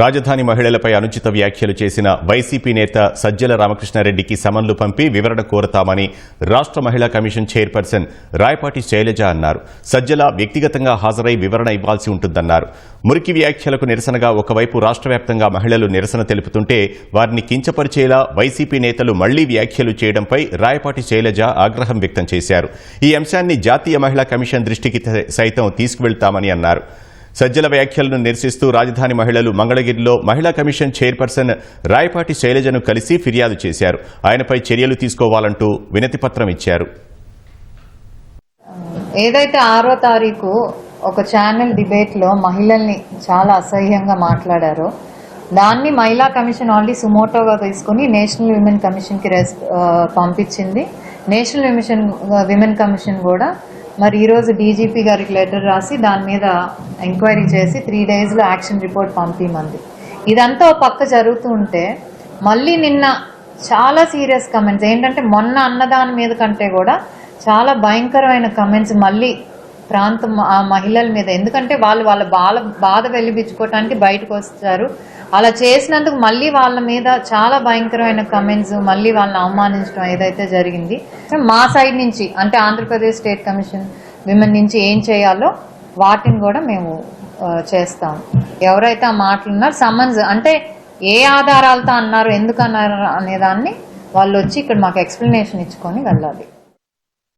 రాజధాని మహిళలపై అనుచిత వ్యాఖ్యలు చేసిన వైసీపీ నేత సజ్జల రామకృష్ణారెడ్డికి సమన్లు పంపి వివరణ కోరతామని రాష్ట్ర మహిళా కమిషన్ చైర్పర్సన్ రాయపాటి శైలజ అన్నారు. సజ్జల వ్యక్తిగతంగా హాజరై వివరణ ఇవ్వాల్సి ఉంటుందన్నారు. మురికి వ్యాఖ్యలకు నిరసనగా ఒకవైపు రాష్ట్ర వ్యాప్తంగా మహిళలు నిరసన తెలుపుతుంటే వారిని కించపరిచేలా వైసీపీ నేతలు మళ్ళీ వ్యాఖ్యలు చేయడంపై రాయపాటి శైలజ ఆగ్రహం వ్యక్తం చేశారు. ఈ అంశాన్ని జాతీయ మహిళా కమిషన్ దృష్టికి సైతం తీసుకువెళ్తామని అన్నారు. సజ్జల వ్యాఖ్యలను నిరసిస్తూ రాజధాని మహిళలు మంగళగిరిలో మహిళా కమిషన్ చైర్పర్సన్ రాయపాటి శైలజను కలిసి ఫిర్యాదు చేశారు. ఆయనపై చర్యలు తీసుకోవాలంటూ వినతిపత్రం ఇచ్చారు. ఏదైతే ఆరో తారీఖు ఒక ఛానల్ డిబేట్లో మహిళల్ని చాలా అసహ్యంగా మాట్లాడారో దాన్ని మహిళా కమిషన్ ఆల్రెడీ సుమోటోగా తీసుకుని నేషనల్ విమెన్ కమిషన్కి రెస్- పంపించింది. నేషనల్ విమిషన్ విమెన్ కమిషన్ కూడా మరి ఈరోజు డీజీపీ గారికి లెటర్ రాసి దాని మీద ఎంక్వైరీ చేసి త్రీ డేస్లో యాక్షన్ రిపోర్ట్ పంపిమంది. ఇదంతా ఒక పక్క జరుగుతూ ఉంటే మళ్ళీ నిన్న చాలా సీరియస్ కమెంట్స్ ఏంటంటే మొన్న అన్నదాని మీద కంటే కూడా చాలా భయంకరమైన కమెంట్స్ మళ్ళీ ప్రాంతం ఆ మహిళల మీద. ఎందుకంటే వాళ్ళు వాళ్ళ బాల బాధ వెలిపించుకోవటానికి బయటకు వస్తారు. అలా చేసినందుకు మళ్ళీ వాళ్ళ మీద చాలా భయంకరమైన కమెంట్స్ మళ్ళీ వాళ్ళని అవమానించడం ఏదైతే జరిగింది. మా సైడ్ నుంచి అంటే ఆంధ్రప్రదేశ్ స్టేట్ కమిషన్ విమెన్ నుంచి ఏం చేయాలో వాటిని కూడా మేము చేస్తాం. ఎవరైతే ఆ మాటలు సమన్స్ అంటే ఏ ఆధారాలతో అన్నారు ఎందుకు అన్నారు వాళ్ళు వచ్చి ఇక్కడ మాకు ఎక్స్ప్లెనేషన్ ఇచ్చుకొని వెళ్ళాలి.